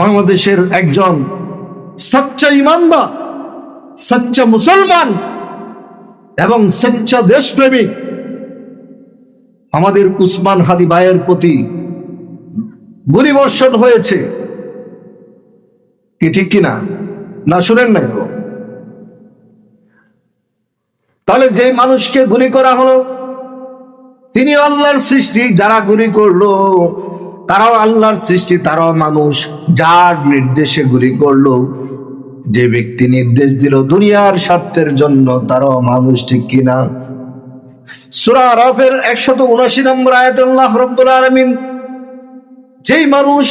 বাংলাদেশের একজন সচ্চা ইমানদার, সচ্চা মুসলমান এবং সচ্চা দেশপ্রেমিক আমাদের উসমান হাদি ভাইয়ের প্রতি গুলিবর্ষণ হয়েছে। কি ঠিক কিনা? না, শুনেন নাই তাহলে যে মানুষকে গুলি করা হলো, তিনি আল্লাহর সৃষ্টি, যারা গুলি করল তারাও আল্লাহর সৃষ্টি, তারাও মানুষ। যার নির্দেশে গুলি করল, যে ব্যক্তি নির্দেশ দিল দুনিয়ার স্বার্থের জন্য, তারাও মানুষ, ঠিক কিনা? সুরা আরাফের একশত উনাশি নম্বর আয়াত আল্লাহ রব্বুল আলমিন যেই মানুষ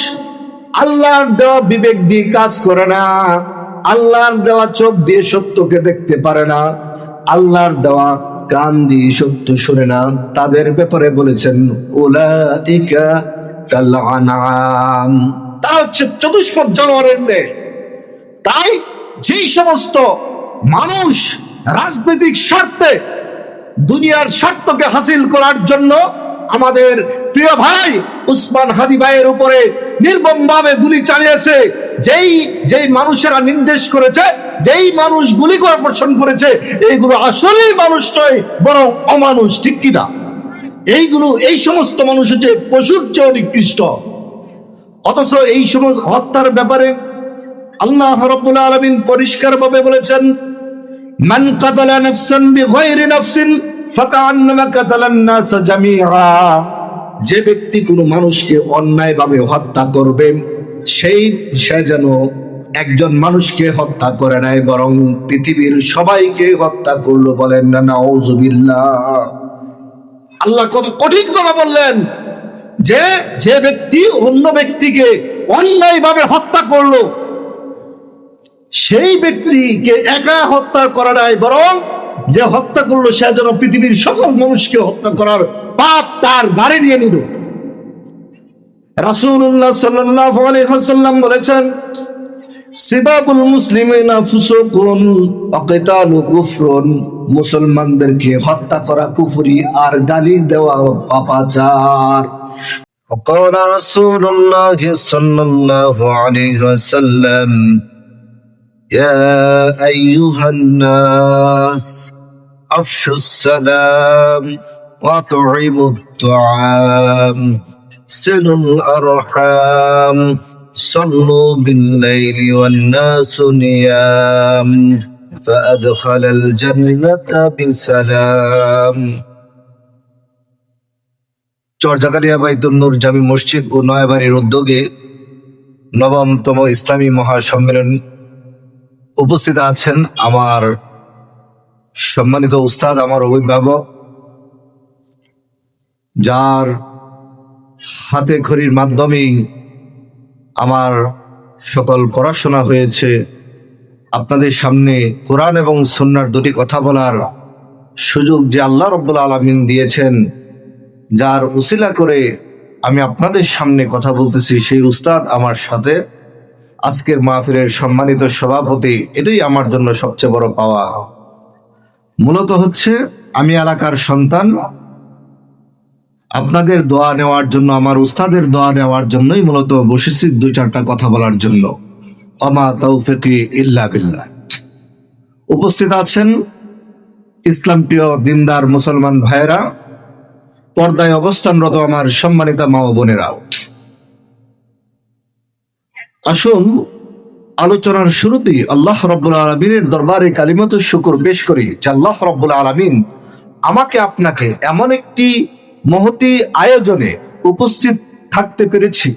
আল্লাহর দেওয়া বিবেক দিয়ে কাজ করে না, আল্লাহর দেওয়া চোখ দিয়ে সত্যকে দেখতে পারে না, আল্লাহর দেওয়া কান দিয়ে সত্য শুনে না, তাদের ব্যাপারে বলেছেন, উলাইকা কাল আনাম। তারা হচ্ছে চতুষ্পদ জানোয়ারের তাই যেই সমস্ত মানুষ রাজনৈতিক স্বার্থে দুনিয়ার স্বার্থকে হাসিল করার জন্য আমাদের প্রিয় ভাই উসমান হাদি ভাইয়ের উপরে নির্মম ভাবে গুলি চালিয়েছে, যেই যেই মানুষেরা নির্দেশ করেছে, যেই মানুষ গুলি করে বর্ষণ করেছে, এইগুলো আসলেই মানুষ নয়, বরং অমানুষ, ঠিক কিনা? এইগুলো, এই সমস্ত মানুষ হচ্ছে পশুর চেয়ে নিকৃষ্ট। অথচ এই সমস্ত হত্যার ব্যাপারে আল্লাহ রব্বুল আলমিন পরিষ্কারভাবে বলেছেন, মান যে ব্যক্তি কোনো মানুষকে অন্যায়ভাবে হত্যা করবে, সেই, সে যেন একজন মানুষকে হত্যা করে নাই বরং পৃথিবীর সবাইকে হত্যা করল বলেন না নাউজুবিল্লাহ। আল্লাহ কত কঠিন কথা বললেন যে যে ব্যক্তি অন্য ব্যক্তিকে অন্যায়ভাবে হত্যা করল, সেই ব্যক্তিকে একা হত্যা করা নাই, বরং যে হত্যা করল, সে যেন পৃথিবীর সকল মানুষকে হত্যা করার পাপ তার গাড়ি নিয়ে নিল। রাসূলুল্লাহ সাল্লাল্লাহু আলাইহি বলেছেন সিবাবুল মুসলিমিনা ফুসুকুন ওয়া কিতালু কুফরুন মুসলমানদেরকে হত্যা করা কুফরি আর গালি দেওয়া পাপাচার وقال رسول الله صلى الله عليه وسلم يا أيها الناس أفشوا السلام وأطعموا الطعام صلوا الأرحام صلوا بالليل والناس نيام فأدخل الجنة بسلام চরজাকারিয়া বাইতুল নূর জামি মসজিদ ও নয়াবাড়ির উদ্যোগে নবমতম ইসলামী মহাসম্মেলন উপস্থিত আছেন আমার সম্মানিত উস্তাদ আমার অভিভাবক যার হাতে খড়ির মাধ্যমেই আমার সকল পড়াশোনা হয়েছে। আপনাদের সামনে কোরআন এবং সুন্নার দুটি কথা বলার সুযোগ যে আল্লাহ রব্বুল আলমিন দিয়েছেন, যার উসিলা করে আমি আপনাদের সামনে কথা বলতেছি, সেই উস্তাদ আমার সাথে আজকের মাহফিলের সম্মানিত সভাপতি, এটাই আমার জন্য সবচেয়ে বড় পাওয়া। মূলত হচ্ছে, আমি এলাকার সন্তান আপনাদের দোয়া নেওয়ার জন্য, আমার উস্তাদের দোয়া নেওয়ার জন্যই মূলত বসেছি দুই চারটা কথা বলার জন্য। অমা তৌফিকি ইল্লা বিল্লাহ। উপস্থিত আছেন ইসলাম প্রিয় দিনদার মুসলমান ভাইয়েরা, পর্দায় অবস্থানরত আমার সম্মানিতা মা ও বোনেরা আসুন, আলোচনার শুরুতেই আল্লাহ রব্বুল আলমিনের দরবারে কালিমত শুকুর পেশ করি যে আল্লাহ রব্বুল আলমিন আমাকে আপনাকে এমন একটি মহতি আয়োজনে উপস্থিত থাকতে পেরেছি।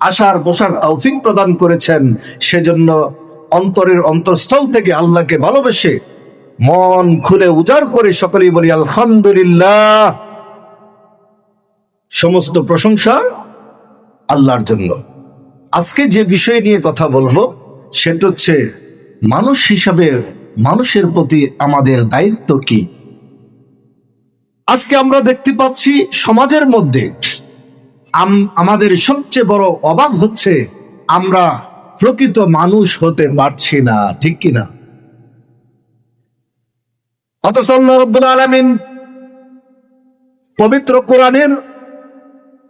আসার বসার তৌফিক প্রদান করেছেন। সেজন্য অন্তরের অন্তরস্থল থেকে আল্লাহকে ভালোবেসে মন খুলে উজাড় করে সকলেই বলি, আলহামদুলিল্লাহ। সমস্ত প্রশংসা আল্লাহর জন্য। আজকে যে বিষয় নিয়ে কথা বলব, সেটা হচ্ছে, মানুষ হিসাবে মানুষের প্রতি আমাদের দায়িত্ব কি? আজকে আমরা দেখতে পাচ্ছি সমাজের মধ্যে আম- আমাদের সবচেয়ে বড় অভাব হচ্ছে আমরা প্রকৃত মানুষ হতে পারছি না, ঠিক কিনা অথচ আলমিন পবিত্র কোরআনের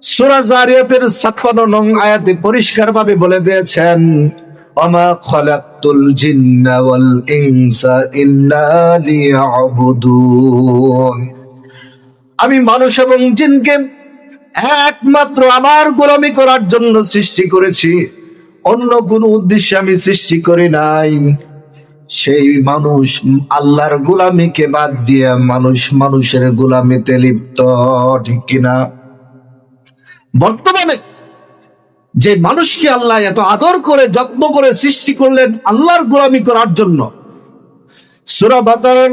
সূরা জারিয়াতের 56 নং আয়াতে পরিষ্কার ভাবে বলে দিয়েছেন, ওমা খলাকতুল জিন্না ওয়াল ইনসা ইল্লা লিয়াবুদুন। আমি মানুষ এবং জিনকে একমাত্র আমার গোলামি করার জন্য সৃষ্টি করেছি। অন্য কোন উদ্দেশ্যে আমি সৃষ্টি করি নাই। সেই মানুষ আল্লাহর গোলামিকে বাদ দিয়ে মানুষ মানুষের গোলামিতে লিপ্ত, ঠিক কিনা? বর্তমানে যে মানুষকে আল্লাহ এত আদর করে, যত্ন করে সৃষ্টি করলেন আল্লাহর গোলামি করার জন্য, সুরা বাকারের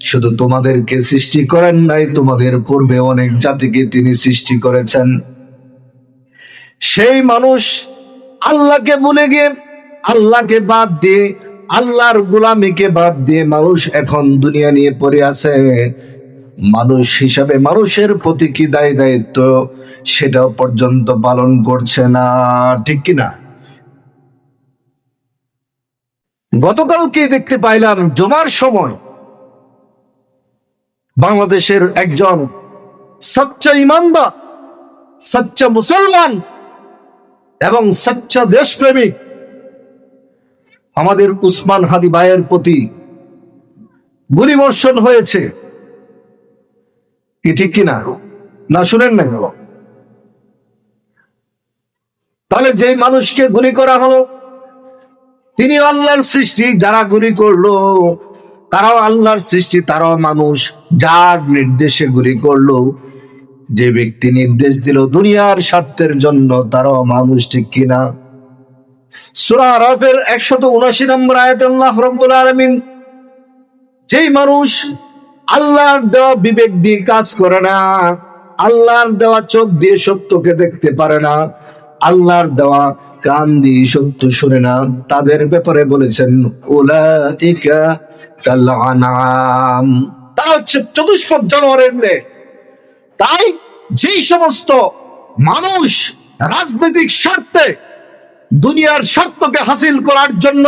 শুধু তোমাদেরকে সৃষ্টি করেন নাই, তোমাদের পূর্বে অনেক জাতিকে তিনি সৃষ্টি করেছেন। সেই মানুষ আল্লাহকে ভুলে গিয়ে, আল্লাহকে বাদ দিয়ে, আল্লাহর গোলামিকে বাদ দিয়ে মানুষ এখন দুনিয়া নিয়ে পড়ে আছে। মানুষ হিসাবে মানুষের প্রতি কি দায় দায়িত্ব সেটাও পর্যন্ত পালন করছে না, ঠিক কিনা? গতকালকে দেখতে পাইলাম, জমার সময় বাংলাদেশের একজন সচ্চা ইমানদার, সচ্চা মুসলমান এবং সচ্চা দেশপ্রেমিক আমাদের উসমান হাদি ভাইয়ের প্রতি গুলিবর্ষণ হয়েছে। কি ঠিক কিনা? না, শুনেন না তাহলে যে মানুষকে গুলি করা হলো, তিনি আল্লাহর সৃষ্টি, যারা গুলি করল তারাও আল্লাহর সৃষ্টি, তারাও মানুষ। যার নির্দেশে গুলি করল, যে ব্যক্তি নির্দেশ দিল দুনিয়ার স্বার্থের জন্য, তারাও মানুষ, ঠিক কিনা? সুরা আরাফের একশত উনাশি নম্বর আয়াত আল্লাহ রব্বুল আলামিন, যেই মানুষ আল্লাহর দেওয়া বিবেক দিয়ে কাজ করে না, আল্লাহর দেওয়া চোখ দিয়ে সত্যকে দেখতে পারে না, আল্লাহর দেওয়া কান দিয়ে সত্য শুনে না, তাদের ব্যাপারে বলেছেন ওলা ইকা তারা হচ্ছে চতুষ্পদ জানোয়ারের তাই যেই সমস্ত মানুষ রাজনৈতিক স্বার্থে দুনিয়ার স্বার্থকে হাসিল করার জন্য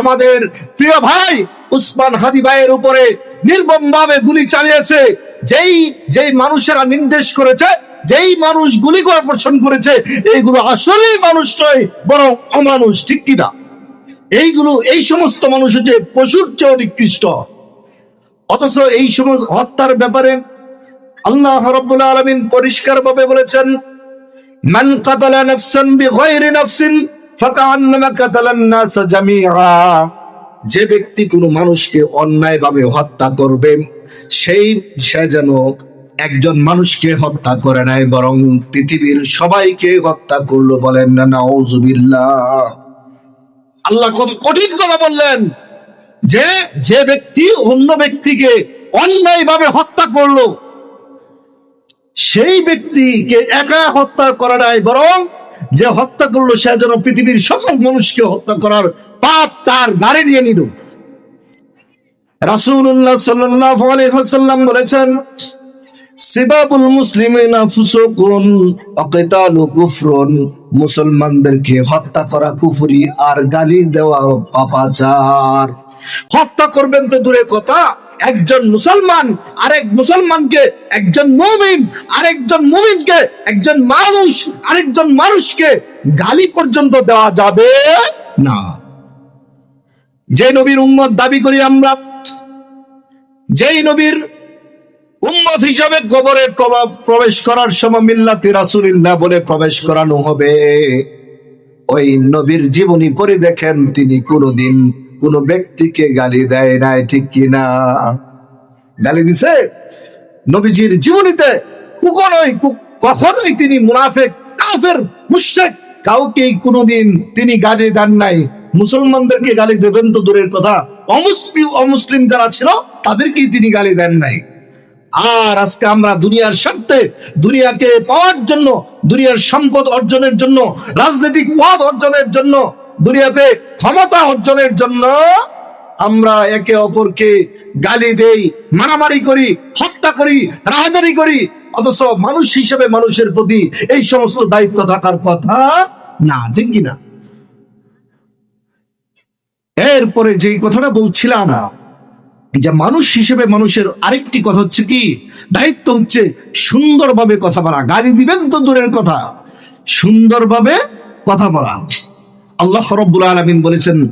আমাদের প্রিয় ভাই উসমান হাদি ভাইয়ের উপরে নির্মম ভাবে গুলি চালিয়েছে, যেই যেই মানুষেরা নির্দেশ করেছে, যেই মানুষ গুলি করে বর্ষণ করেছে, এইগুলো আসলেই মানুষ নয়, বরং অমানুষ, ঠিক কিনা? এইগুলো, এই সমস্ত মানুষ হচ্ছে পশুর চেয়ে নিকৃষ্ট। অথচ এই সমস্ত হত্যার ব্যাপারে আল্লাহ রব্বুল আলমিন পরিষ্কার ভাবে বলেছেন যে ব্যক্তি কোনো মানুষকে অন্যায়ভাবে হত্যা করবে, সেই, সে যেন একজন মানুষকে হত্যা করে নাই, বরং পৃথিবীর সবাইকে হত্যা করল বলেন না নাউজুবিল্লাহ। আল্লাহ কত কঠিন কথা বললেন। যে যে ব্যক্তি অন্য ব্যক্তিকে অন্যায়ভাবে হত্যা করল, সেই ব্যক্তিকে একা হত্যা করা নাই, বরং যে হত্যা করল, সে যেন পৃথিবীর সকল মানুষকে হত্যা করার পাপ তার গাড়ি নিয়ে নিল। আলাইহি ওয়াসাল্লাম বলেছেন সিবাবুল কুফরুন, মুসলমানদেরকে হত্যা করা কুফরি আর গালি দেওয়া পাপাচার হত্যা করবেন তো দূরে কথা, একজন মুসলমান আরেক মুসলমানকে, একজন মুমিন আরেকজন মুমিনকে, একজন মানুষ আরেকজন মানুষকে গালি পর্যন্ত দেওয়া যাবে না। যে নবীর উম্মত দাবি করি আমরা, যেই নবীর উম্মত হিসাবে কবরে প্রবেশ করার সময় মিল্লাতি রাসুলিল্লাহ বলে প্রবেশ করানো হবে। ওই নবীর জীবনী পড়ে দেখেন তিনি কোনোদিন কোন ব্যক্তিকে গালি দেয় নাই, ঠিক কিনা গালি দিছে? নবীজির জীবনীতে কখনোই কখনোই তিনি মুনাফেক, কাফের, মুশরিক কাউকে কোনোদিন তিনি গালি দেন নাই। মুসলমানদেরকে গালি দেবেন তো দূরের কথা। অমুসলিম অমুসলিম যারা ছিল, তাদেরকেই তিনি গালি দেন নাই। আর আজকে আমরা দুনিয়ার স্বার্থে, দুনিয়াকে পাওয়ার জন্য, দুনিয়ার সম্পদ অর্জনের জন্য, রাজনৈতিক পদ অর্জনের জন্য, দুনিয়াতে ক্ষমতা অর্জনের জন্য আমরা একে অপরকে গালি দেই, মারামারি করি, হত্যা করি, রাহাজারি করি। অথচ মানুষ হিসেবে মানুষের প্রতি এই সমস্ত দায়িত্ব থাকার কথা না, ঠিক কিনা? এরপরে যে কথাটা বলছিলাম যে মানুষ হিসেবে মানুষের আরেকটি কথা হচ্ছে কি? দায়িত্ব হচ্ছে সুন্দরভাবে কথা বলা। গালি দিবেন তো দূরের কথা। সুন্দরভাবে কথা বলা। আল্লাহ রব্বুল আলামিন বলেছেন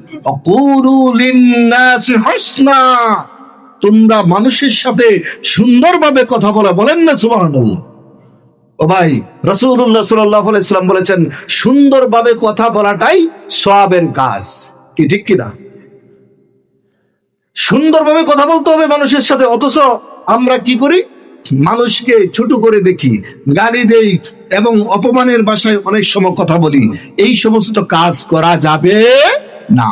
তোমরা মানুষের সাথে সুন্দরভাবে কথা বলা। বলেন না, সুবহানাল্লাহ। ও ভাই আলাইহি সাল্লাম বলেছেন, সুন্দরভাবে কথা বলাটাই সওয়াবের কাজ। কি, ঠিক কিনা? সুন্দরভাবে কথা বলতে হবে মানুষের সাথে, অথচ আমরা কি করি? মানুষকে ছোট করে দেখি, গালি দেই এবং অপমানের ভাষায় অনেক সময় কথা বলি। এই সমস্ত কাজ করা যাবে না।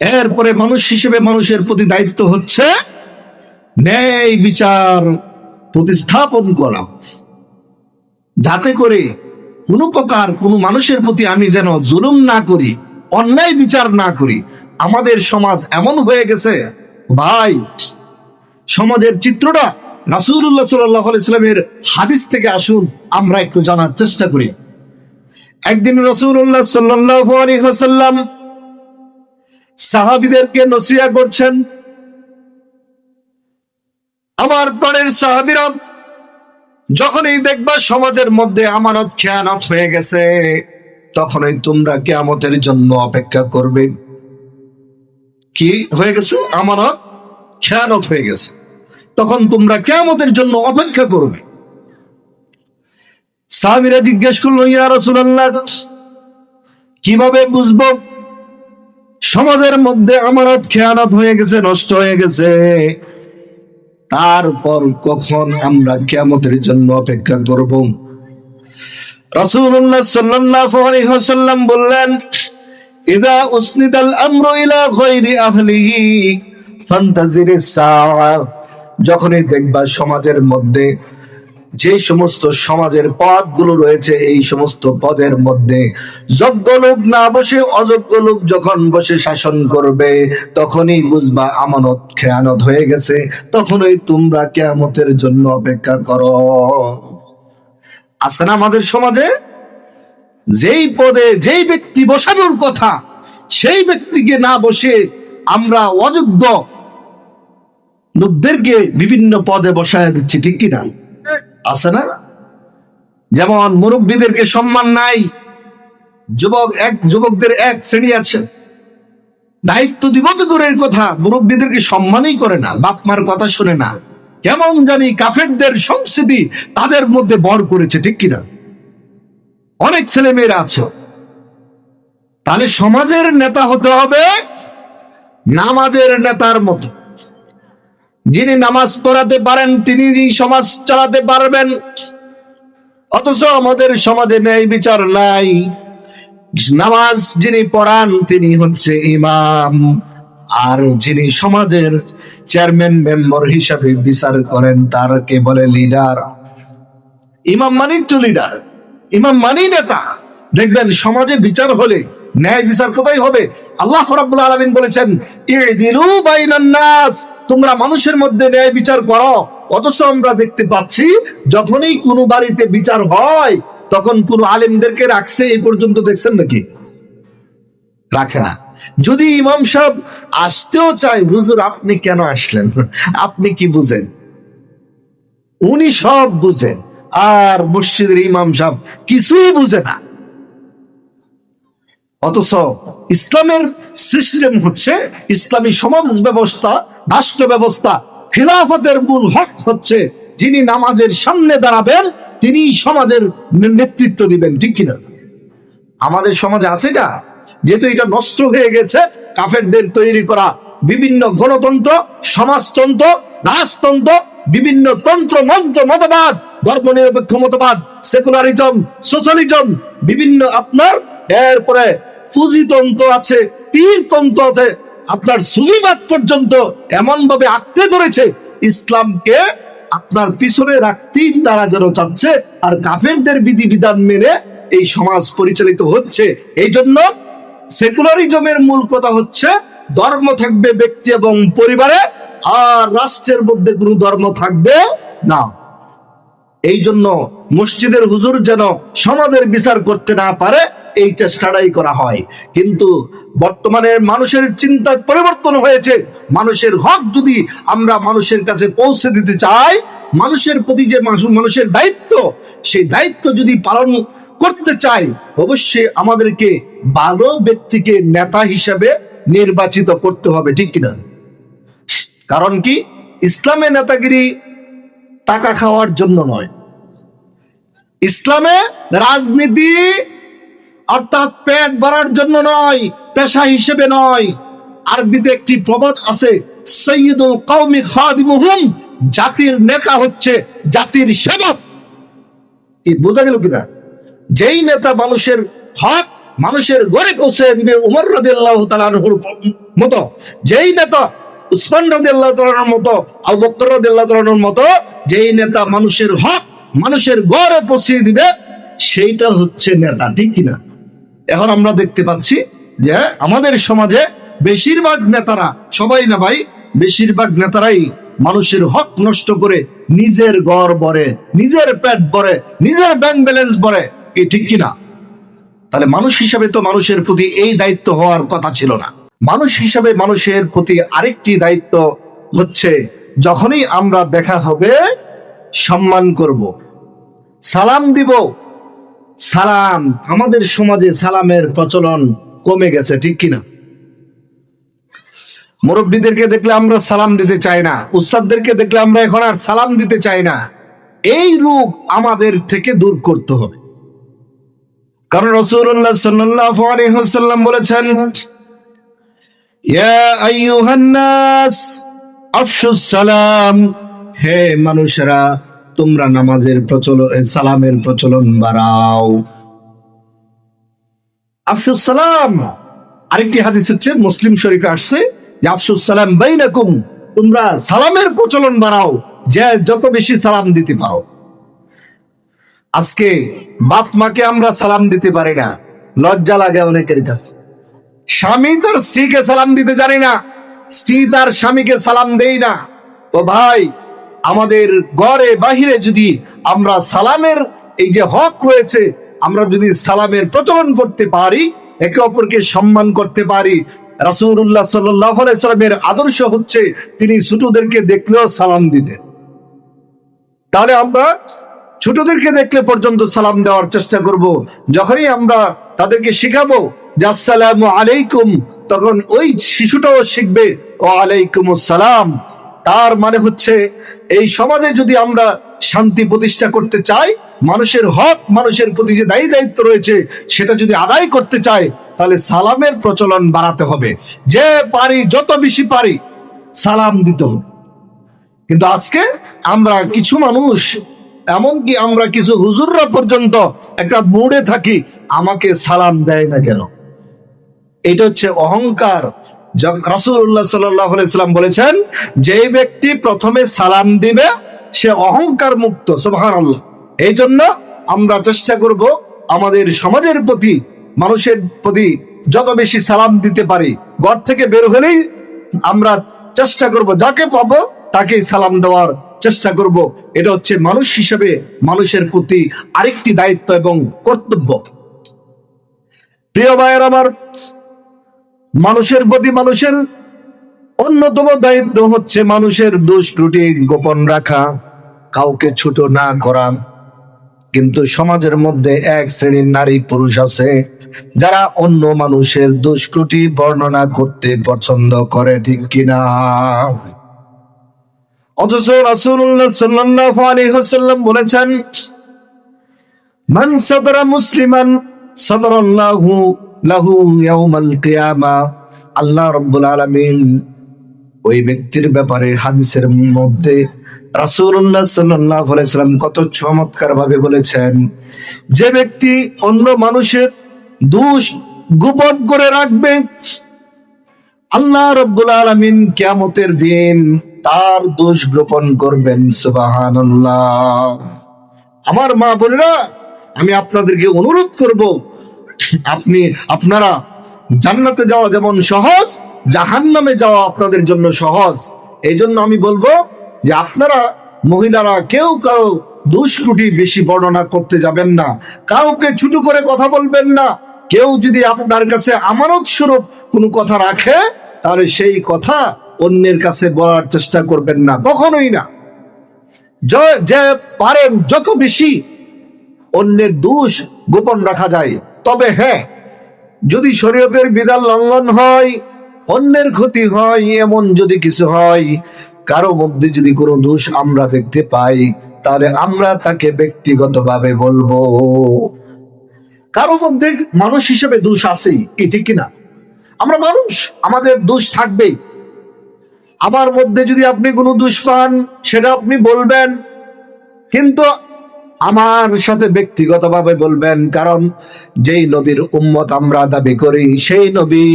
এরপরে মানুষ হিসেবে মানুষের প্রতি দায়িত্ব হচ্ছে ন্যায় বিচার প্রতিস্থাপন করা। যাতে করে কোনো প্রকার কোনো মানুষের প্রতি আমি যেন জুলুম না করি, অন্যায় বিচার না করি আমাদের সমাজ এমন হয়ে গেছে, ভাই, সমাজের চিত্রটা রাসূলুল্লাহ সাল্লাহ ইসলামের হাদিস থেকে আসুন, আমরা একটু জানার চেষ্টা করি। একদিন রসুল্লাহ সাল্লাহ সাহাবিদেরকে নসিয়া করছেন, আমার প্রাণের সাহাবিরা, যখনই দেখবা সমাজের মধ্যে আমানত, খেয়ানত হয়ে গেছে, তখনই তোমরা কেয়ামতের জন্য অপেক্ষা করবে। কি হয়ে গেছে? আমানত খেয়ানত হয়ে গেছে। তখন তোমরা কেয়ামতের জন্য অপেক্ষা করবে। সাহাবিরা জিজ্ঞেস করল, ইয়া রাসূলুল্লাহ, কীভাবে বুঝব? সমাজের মধ্যে আমানত খেয়ানত হয়ে গেছে, নষ্ট হয়ে গেছে। তারপর কখন আমরা কেয়ামতের জন্য অপেক্ষা করব? রাসূলুল্লাহ সাল্লাল্লাহু বললেন ইদা উসনিদাল আমরু ইলা গায়রি আহলিহি ফান্তাজিরিস সাআ যখনই দেখবা সমাজের মধ্যে, যে সমস্ত সমাজের পদগুলো রয়েছে, এই সমস্ত পদের মধ্যে, যোগ্য লোক না বসে অযোগ্য লোক যখন বসে শাসন করবে, তখনই বুঝবা আমানত খেয়ানত হয়ে গেছে, তখনই তোমরা কেয়ামতের জন্য অপেক্ষা করো। আছে না আমাদের সমাজে? যেই পদে যেই ব্যক্তি বসানোর কথা, সেই ব্যক্তিকে না বসে আমরা অযোগ্য লোকদেরকে বিভিন্ন পদে বসায় দিচ্ছি, ঠিক কিনা আছে না? যেমন মুরব্বীদেরকে সম্মান নাই, যুবক এক, যুবকদের এক শ্রেণি আছে। দায়িত্ব দিব তো দূরের কথা, মুরব্বীদেরকে সম্মানই করে না বাপ মার কথা শুনে না। কেমন জানি কাফেরদের সংস্কৃতি তাদের মধ্যে বর করেছে, ঠিক কিনা অনেক ছেলে মেয়েরা আছে। তাহলে সমাজের নেতা হতে হবে নামাজের নেতার মতো। যিনি নামাজ পড়াতে পারেন, তিনি সমাজ চালাতে পারবেন। অথচ আমাদের সমাজে ন্যায় বিচার নাই। নামাজ যিনি পড়ান, তিনি হচ্ছে ইমাম। আর যিনি সমাজের চেয়ারম্যান, মেম্বার হিসাবে বিচার করেন তারকে বলে লিডার ইমাম মানেই তো লিডার ইমাম মানেই নেতা। দেখবেন সমাজে বিচার হলে, ন্যায় বিচার কোথায় হবে? আল্লাহ রাব্বুল আলামিন বলেছেন, ইদিলু নাস। তোমরা মানুষের মধ্যে ন্যায় বিচার করো। অথচ আমরা দেখতে পাচ্ছি, যখনই কোনো বাড়িতে বিচার হয়, তখন কোন আলেমদেরকে রাখছে, এই পর্যন্ত দেখছেন নাকি? রাখে না। যদি ইমাম সাহেব আসতেও চায়, হুজুর, আপনি কেন আসলেন? আপনি কি বুঝেন? উনি সব বুঝেন। আর মসজিদের ইমাম সাহেব কিছুই বুঝে না। অথচ ইসলামের সিস্টেম হচ্ছে ইসলামী সমাজ ব্যবস্থা রাষ্ট্র ব্যবস্থা খিলাফতের মূল হক হচ্ছে যিনি নামাজের সামনে দাঁড়াবেন তিনি সমাজের নেতৃত্ব দিবেন, ঠিক কিনা? আমাদের সমাজে আছে এটা? যেহেতু এটা নষ্ট হয়ে গেছে, কাফেরদের তৈরি করা বিভিন্ন গণতন্ত্র, সমাজতন্ত্র, রাজতন্ত্র, বিভিন্ন তন্ত্র, মন্ত্র, মতবাদ ধর্মনিরপেক্ষ মতবাদ সেকুলারিজম সোশ্যালিজম বিভিন্ন আপনার, এরপরে ফুজিতন্ত্র আছে, পীরতন্ত্র আছে, আপনার সুফিবাদ পর্যন্ত এমন ভাবে আঁকড়ে ধরেছে, ইসলামকে আপনার পিছনে রাখতেই তারা যেন চাচ্ছে আর কাফেরদের বিধিবিধান মেনে এই সমাজ পরিচালিত হচ্ছে। এই জন্য সেকুলারিজমের মূল কথা হচ্ছে ধর্ম থাকবে ব্যক্তি এবং পরিবারে, আর রাষ্ট্রের মধ্যে কোনো ধর্ম থাকবে না। এই জন্য মসজিদের হুজুর যেন সমাজের বিচার করতে না পারে, এই চেষ্টাটাই করা হয়। কিন্তু বর্তমানে মানুষের চিন্তা পরিবর্তন হয়েছে। মানুষের হক যদি আমরা মানুষের কাছে পৌঁছে দিতে চাই, মানুষের প্রতি যে মানুষ- মানুষের দায়িত্ব, সেই দায়িত্ব যদি পালন করতে চাই, অবশ্যই আমাদেরকে ভালো ব্যক্তিকে নেতা হিসাবে নির্বাচিত করতে হবে, ঠিক কিনা? কারণ কি? ইসলামে নেতাগিরি টাকা খাওয়ার জন্য নয়। ইসলামে রাজনীতি অর্থাৎ পেট ভরার জন্য নয়, পেশা হিসেবে নয়। আরবিতে একটি প্রবাদ আছে, সৈয়দুল কৌমি খাদিমুহুম জাতির নেতা হচ্ছে জাতির সেবক। কি, বোঝা গেল কিনা? যেই নেতা মানুষের হক, মানুষের গড়ে পৌঁছে দিবে উমর রাদিয়াল্লাহু তাআলার মতো, যেই নেতা উসমান রাদিয়াল্লাহু তাআলার মতো, আবু বকর রাদিয়াল্লাহু তাআলার মতো যেই নেতা মানুষের হক, মানুষের ঘরে পৌঁছে দিবে, সেইটা হচ্ছে নেতা, ঠিক কিনা? এখন আমরা দেখতে পাচ্ছি যে আমাদের সমাজে বেশিরভাগ নেতারা, সবাই না ভাই, বেশিরভাগ নেতারাই মানুষের হক নষ্ট করে নিজের গড় ভরে, নিজের পেট ভরে, নিজের ব্যাংক ব্যালেন্স ভরে কি ঠিক কিনা? তাহলে মানুষ হিসাবে তো মানুষের প্রতি এই দায়িত্ব হওয়ার কথা ছিল না। মানুষ হিসাবে মানুষের প্রতি আরেকটি দায়িত্ব হচ্ছে যখনই আমরা দেখা হবে, সম্মান করব। সালাম দিব। সালাম। আমাদের সমাজে সালামের প্রচলন কমে গেছে, ঠিক কিনা মুরব্বীদেরকে দেখলে আমরা সালাম দিতে চাই না। উস্তাদদেরকে দেখলে আমরা এখন আর সালাম দিতে চাই না। এই রূপ আমাদের থেকে দূর করতে হবে। কারণ রসুল্লাহ সাল্লাল্লাহু আলাইহি ওয়াসাল্লাম বলেছেন, ইয়া নাস আফশুস সালাম। হে মানুষেরা, তোমরা নামাজের প্রচলন সালামের প্রচলন বাড়াও। আফসুস সালাম। আরেকটি হাদিস হচ্ছে, মুসলিম শরীফে আসছে যে, আফসুস সালাম বাইনাকুম, তোমরা সালামের প্রচলন বাড়াও, যে যত বেশি সালাম দিতে পারো। আজকে বাপ মাকে আমরা সালাম দিতে পারি না, লজ্জা লাগে অনেকের কাছে। স্বামী তার স্ত্রীকে সালাম দিতে জানি না স্ত্রী তার স্বামীকে সালাম দেই না। তো ভাই, আমাদের ঘরে বাহিরে যদি আমরা সালামের এই যে হক রয়েছে, আমরা যদি সালামের প্রচলন করতে পারি, একে অপরকে সম্মান করতে পারি আলাইহি সাল্লামের আদর্শ হচ্ছে তিনি ছোটদেরকে দেখলেও সালাম দিতেন। তাহলে আমরা ছোটদেরকে দেখলে পর্যন্ত সালাম দেওয়ার চেষ্টা করব। যখনই আমরা তাদেরকে শিখাবো যে আসসালামু আলাইকুম, তখন ওই শিশুটাও শিখবে ও আলাইকুম সালাম তার মানে হচ্ছে, এই সমাজে যদি আমরা শান্তি প্রতিষ্ঠা করতে চাই, মানুষের হক, মানুষের প্রতি যে দায়ী দায়িত্ব রয়েছে, সেটা যদি আদায় করতে চাই, তাহলে সালামের প্রচলন বাড়াতে হবে। যে পারি, যত বেশি পারি, সালাম দিতে হবে। কিন্তু আজকে আমরা কিছু মানুষ, এমনকি আমরা কিছু হুজুররা পর্যন্ত একটা মুড়ে থাকি, আমাকে সালাম দেয় না কেন? এটা হচ্ছে অহংকার। রাসুল্লাহ সাল্লাম বলেছেন যে ব্যক্তি প্রথমে সালাম দিবে, সে অহংকার মুক্ত সোহান আল্লাহ এই জন্য আমরা চেষ্টা করব আমাদের সমাজের প্রতি, মানুষের প্রতি যত বেশি সালাম দিতে পারি, ঘর থেকে বের হলেই আমরা চেষ্টা করব, যাকে পাবো তাকেই সালাম দেওয়ার চেষ্টা করব। এটা হচ্ছে মানুষ হিসেবে মানুষের প্রতি আরেকটি দায়িত্ব এবং কর্তব্য। প্রিয় ভাইয়ের আমার মানুষের প্রতি মানুষের অন্যতম দায়িত্ব হচ্ছে মানুষের দোষ ত্রুটি গোপন রাখা, কাউকে ছোট না করা। কিন্তু সমাজের মধ্যে এক শ্রেণির নারী পুরুষ আছে, যারা অন্য মানুষের দুষ্কৃতি বর্ণনা করতে পছন্দ করে, ঠিক কিনা? অথচ রাসূলুল্লাহ সাল্লাল্লাহু বলেছেন, মান সাদরা মুসলিমান সাদারাল্লাহু লাহু ইয়াউমাল কিয়ামা, আল্লাহ রাব্বুল আলামিন ওই ব্যক্তির ব্যাপারে হাদিসের মধ্যে রাসূলুল্লাহ সাল্লাল্লাহু আলাইহি সাল্লাম কত চমৎকার ভাবে বলেছেন, যে ব্যক্তি অন্য মানুষের দোষ গোপন করে রাখবে, আল্লাহ রব্বুল আলামিন কিয়ামতের দিন তার দোষ গোপন করবেন, সুবহানাল্লাহ। আমার মা বোনেরা, আমি আপনাদেরকে অনুরোধ করব আপনি, আপনারা জান্নাতে যাওয়া যেমন সহজ, জাহান্নামে যাওয়া আপনাদের জন্য সহজ। এই জন্য আমি বলব যে আপনারা মহিলারা কেউ কারও দুষ্কুটি বেশি বর্ণনা করতে যাবেন না। কাউকে ছোট করে কথা বলবেন না। কেউ যদি আপনার কাছে আমানত স্বরূপ কোনো কথা রাখে, তাহলে সেই কথা অন্যের কাছে বলার চেষ্টা করবেন না। কখনোই না। যে পারেন, যত বেশি অন্যের দোষ গোপন রাখা যায়। তবে হ্যাঁ যদি শরীয়তের বিধান লঙ্ঘন হয়, অন্যের ক্ষতি হয়, এমন যদি কিছু হয়, কারও মধ্যে যদি কোনো দোষ আমরা দেখতে পাই, তাহলে আমরা তাকে ব্যক্তিগতভাবে বলব। কারও মধ্যে মানুষ হিসেবে দোষ আছেই, কি ঠিক কিনা? আমরা মানুষ, আমাদের দোষ থাকবেই। আমার মধ্যে যদি আপনি কোনো দোষ পান, সেটা আপনি বলবেন। কিন্তু আমার সাথে ব্যক্তিগতভাবে বলবেন, কারণ যেই নবীর উম্মত আমরা দাবি করি, সেই নবী,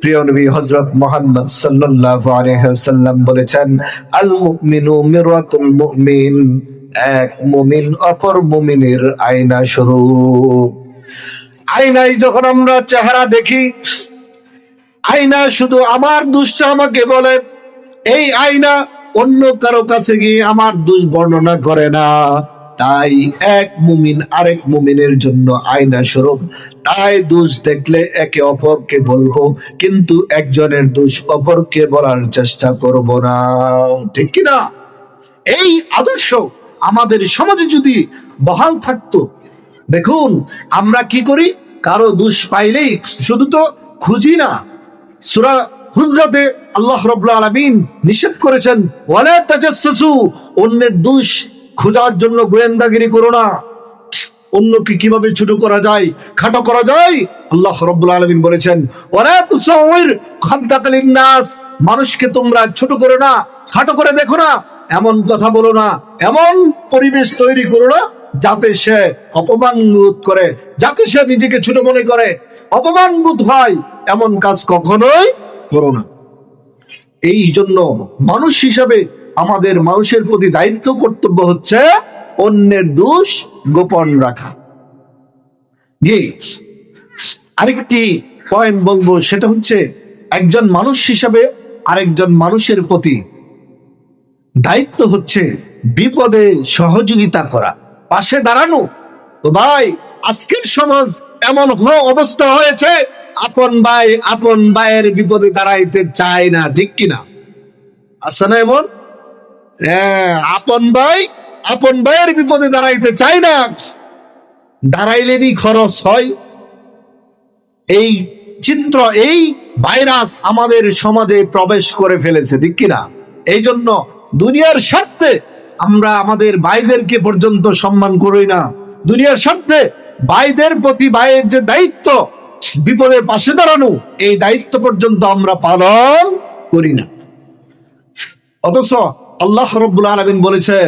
প্রিয় নবী হজরত মোহাম্মদ সাল্লাল্লাহু ওয়াসাল্লাম বলেছেন, আল মুমিনু মিরাতুল মুমিন এক মুমিন অপর মুমিনের আয়না স্বরূপ আয়নায় যখন আমরা চেহারা দেখি, আয়না শুধু আমার দুষ্টা আমাকে বলে, এই আয়না অন্য কারও কাছে গিয়ে আমার দুষ বর্ণনা করে না। তাই এক মুমিন আরেক মুমিনের জন্য আয়না স্বরূপ। তাই দোষ দেখলে একে অপরকে বলব, কিন্তু একজনের দোষ অপরকে বলার চেষ্টা করব না। ঠিক কি না? এই আদর্শ আমাদের সমাজে যদি বহাল থাকতো, দেখুন আমরা কি করি? কারও দোষ পাইলেই শুধু তো খুঁজি না। সুরা হুজরাতে আল্লাহ রব্লা আলামিন নিষেধ করেছেন, ওয়ালা তাজাসসু অন্যের দোষ খোঁজার জন্য গোয়েন্দাগিরি করো না। অন্যকে কীভাবে ছোট করা যায়, খাটো করা যায়? আল্লাহ রব্বুল আলামিন বলেছেন ওরা তুসাউর খাদ্দাকালিন নাস। মানুষকে তোমরা ছোট করো না, খাটো করে দেখো না। এমন কথা বলো না, এমন পরিবেশ তৈরি করো না, যাতে সে অপমান বোধ করে, যাতে সে নিজেকে ছোট মনে করে। অপমান বোধ হয় এমন কাজ কখনোই করো না। এই জন্য মানুষ হিসাবে আমাদের মানুষের প্রতি দায়িত্ব, কর্তব্য হচ্ছে অন্যের দোষ গোপন রাখা। জি, আরেকটি পয়েন্ট বলব, সেটা হচ্ছে একজন মানুষ হিসাবে আরেকজন মানুষের প্রতি দায়িত্ব হচ্ছে বিপদে সহযোগিতা করা, পাশে দাঁড়ানো। তো ভাই, আজকের সমাজ এমন অবস্থা হয়েছে, আপন ভাই, আপন ভাইয়ের বিপদে দাঁড়াইতে চায় না, ঠিক কিনা? আছে না এমন? হ্যাঁ আপন ভাই, আপন ভাইয়ের বিপদে দাঁড়াইতে চাই না। দাঁড়াইলেনই খরচ হয়। এই চিত্র, এই ভাইরাস আমাদের সমাজে প্রবেশ করে ফেলেছে, ঠিক কিনা? এই জন্য দুনিয়ার স্বার্থে আমরা আমাদের ভাইদেরকে পর্যন্ত সম্মান করি না। দুনিয়ার স্বার্থে ভাইদের প্রতি ভাইয়ের যে দায়িত্ব বিপদের পাশে দাঁড়ানো, এই দায়িত্ব পর্যন্ত আমরা পালন করি না। অথচ আল্লাহ রব্বুল আলামিন বলেছে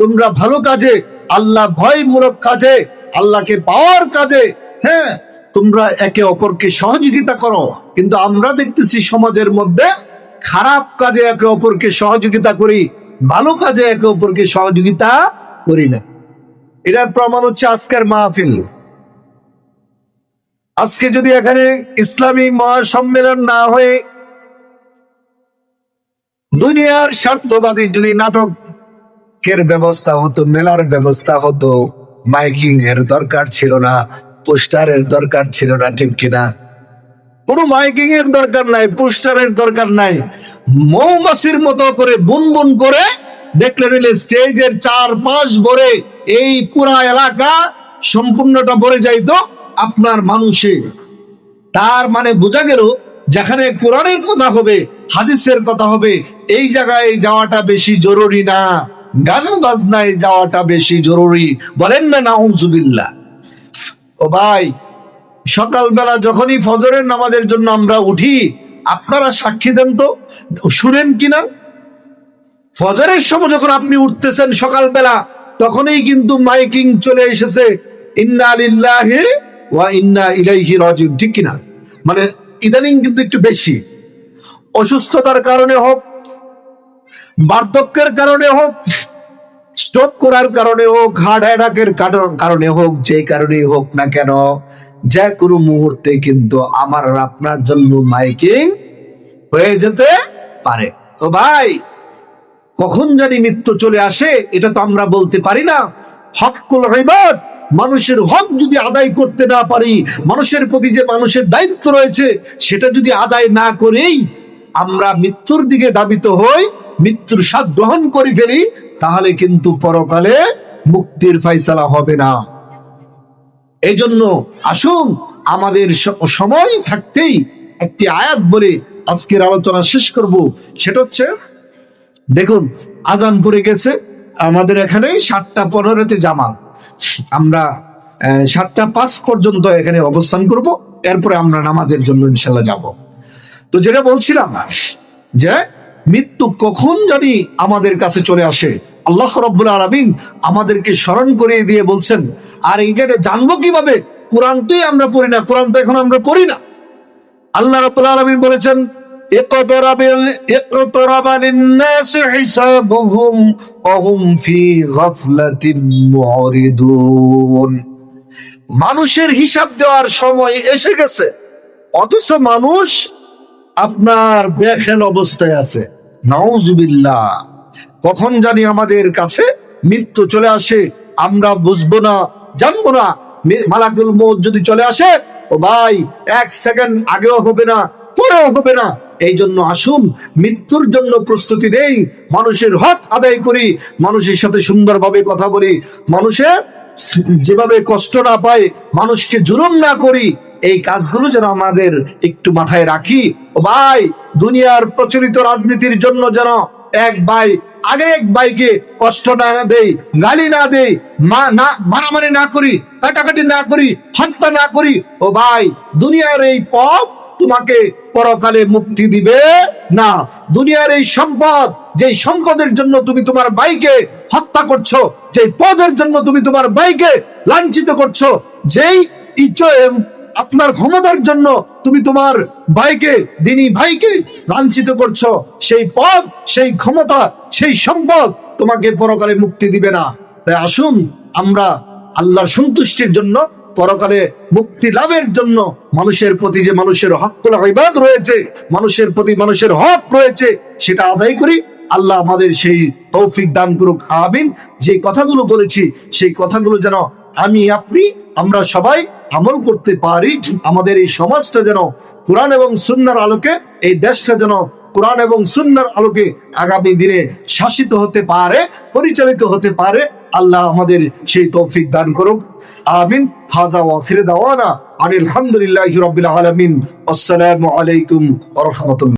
তোমরা ভালো কাজে, আল্লাহ ভয়মূলক কাজে, আল্লাহকে পাওয়ার কাজে হ্যাঁ তোমরা একে অপরকে সহযোগিতা করো। কিন্তু আমরা দেখতেছি সমাজের মধ্যে খারাপ কাজে একে অপরকে সহযোগিতা করি, ভালো কাজে একে অপরকে সহযোগিতা করি না। এটার প্রমাণ হচ্ছে আজকের মাহফিল। আজকে যদি এখানে ইসলামী মহাসম্মেলন না হয়ে দুনিয়ার স্বার্থবাদী যদি নাটকের ব্যবস্থা হতো, মেলার ব্যবস্থা হতো মাইকিং এর দরকার ছিল না, পোস্টারের দরকার ছিল না, ঠিক কিনা? কোনো মাইকিং এর দরকার নাই, পোস্টারের দরকার নাই। মৌমাছির মতো করে বুন বুন করে দেখলে নিলে স্টেজের চার পাঁচ ভরে এই পুরা এলাকা সম্পূর্ণটা ভরে যাইতো আপনার মানুষে তার মানে বোঝা গেল, যেখানে কোরআনের কথা হবে, হাদিসের কথা হবে এই জায়গায় যাওয়াটা বেশি জরুরি না। গান বাজনায় যাওয়াটা বেশি জরুরি। বলেন না, নাউজুবিল্লাহ। ও ভাই, সকালবেলা যখনই ফজরের নামাজের জন্য আমরা উঠি, আপনারা সাক্ষী দেন তো, শুনেন কিনা ফজরের সময় যখন আপনি উঠতেছেন সকালবেলা, তখনই কিন্তু মাইকিং চলে এসেছে, ইন্না লিল্লাহি ওয়া ইন্না ইলাইহি রাজিউন। ঠিক কিনা? মানে ইদানিং কিন্তু একটু বেশি। অসুস্থতার কারণে হোক বার্ধক্যের কারণে হোক স্ট্রোক করার কারণে হোক হার্ট অ্যাটাকের কারণে হোক, যে কারণেই হোক না কেন, যে কোনো মুহূর্তে কিন্তু আমার আপনার জন্য মাইকিং হয়ে যেতে পারে। তো ভাই, কখন জানি মৃত্যু চলে আসে, এটা তো আমরা বলতে পারি না। হকুল ইবাদ, মানুষের হক যদি আদায় করতে না পারি, মানুষের প্রতি যে মানুষের দায়িত্ব রয়েছে, সেটা যদি আদায় না করেই আমরা মৃত্যুর দিকে দাবিত হই মৃত্যুর স্বাদ গ্রহণ করে ফেলি, তাহলে কিন্তু পরকালে মুক্তির ফাইসালা হবে না। এই জন্য আসুন আমাদের সময় থাকতেই একটি আয়াত বলে আজকের আলোচনা শেষ করব। সেটা হচ্ছে, দেখুন, আজান পড়ে গেছে, আমাদের এখানে সাতটা পনেরোতে জামা আমরা সাতটা পাঁচ পর্যন্ত এখানে অবস্থান করব, এরপরে আমরা নামাজের জন্য ইনশাল্লাহ যাব। তো যেটা বলছিলাম, যে মৃত্যু কখন জানি আমাদের কাছে চলে আসে আল্লাহ রব্বুল আলমিন আমাদেরকে স্মরণ করিয়ে দিয়ে বলছেন আর এইটা জানবো কিভাবে কোরআন তোই আমরা পড়ি না কোরআন তো এখন আমরা পড়ি না আল্লাহ রাব্বুল আলামিন বলেছেন اقترب اقترب للناس حسابهم وهم في غفلة معرضون মানুষের হিসাব দেওয়ার সময় এসে গেছে অথচ মানুষ আপনার বেখেল অবস্থায় আছে নাউজুবিল্লাহ। কখন জানি আমাদের কাছে মৃত্যু চলে আসে, আমরা বুঝব না, জানব না। মালাকুল মৌত যদি চলে আসে, ও ভাই, এক সেকেন্ড আগেও হবে না, পরেও হবে না। এই জন্য আসুন, মৃত্যুর জন্য প্রস্তুতি নেই। মানুষের হক আদায় করি, মানুষের সাথে সুন্দরভাবে কথা বলি, মানুষের যেভাবে কষ্ট না পায়, মানুষকে জুলুম না করি, এই কাজগুলো যেন আমাদের একটু মাথায় রাখি। ও ভাই দুনিয়ার প্রচলিত রাজনীতির জন্য যেন এক ভাই আগে এক ভাইকে কষ্ট না দেই, গালি না দেই, মা না, মারামারি না করি, কাটাকাটি না করি, হত্যা না করি, ও ভাই, দুনিয়ার এই পথ তোমাকে পরকালে মুক্তি দিবে না। দুনিয়ার এই সম্পদ, যেই সম্পদের জন্য তুমি তোমার ভাইকে হত্যা করছ, যেই পদের জন্য তুমি তোমার ভাইকে লাঞ্ছিত করছ, যেই ইচ্ছে আপনার ক্ষমতার জন্য তুমি তোমার ভাইকে, দিনী ভাইকে লাঞ্ছিত করছ। সেই পদ, সেই ক্ষমতা, সেই সম্পদ তোমাকে পরকালে মুক্তি দিবে না। তাই আসুন আমরা আল্লাহর সন্তুষ্টির জন্য, পরকালে মুক্তি লাভের জন্য মানুষের প্রতি যে মানুষের হকুল ইবাদ রয়েছে, মানুষের প্রতি মানুষের হক রয়েছে, সেটা আদায় করি। আল্লাহ আমাদের সেই তৌফিক দান করুক, আমিন। যে কথাগুলো বলেছি, সেই কথাগুলো যেন আমি, আপনি, আমরা সবাই আমল করতে পারি, আমাদের এই সমাজটা যেন কোরআন এবং সুন্নার আলোকে, এই দেশটা যেন কোরআন এবং সুন্নার আলোকে আগামী দিনে শাসিত হতে পারে, পরিচালিত হতে পারে, আল্লাহ আমাদের সেই তৌফিক দান করুক। আমিন। হাজা ওয়াফির দাওয়ানা আনিল হামদুলিল্লাহি রবিল আলামিন। আসসালামু আলাইকুম রাহমাতুল্লাহ।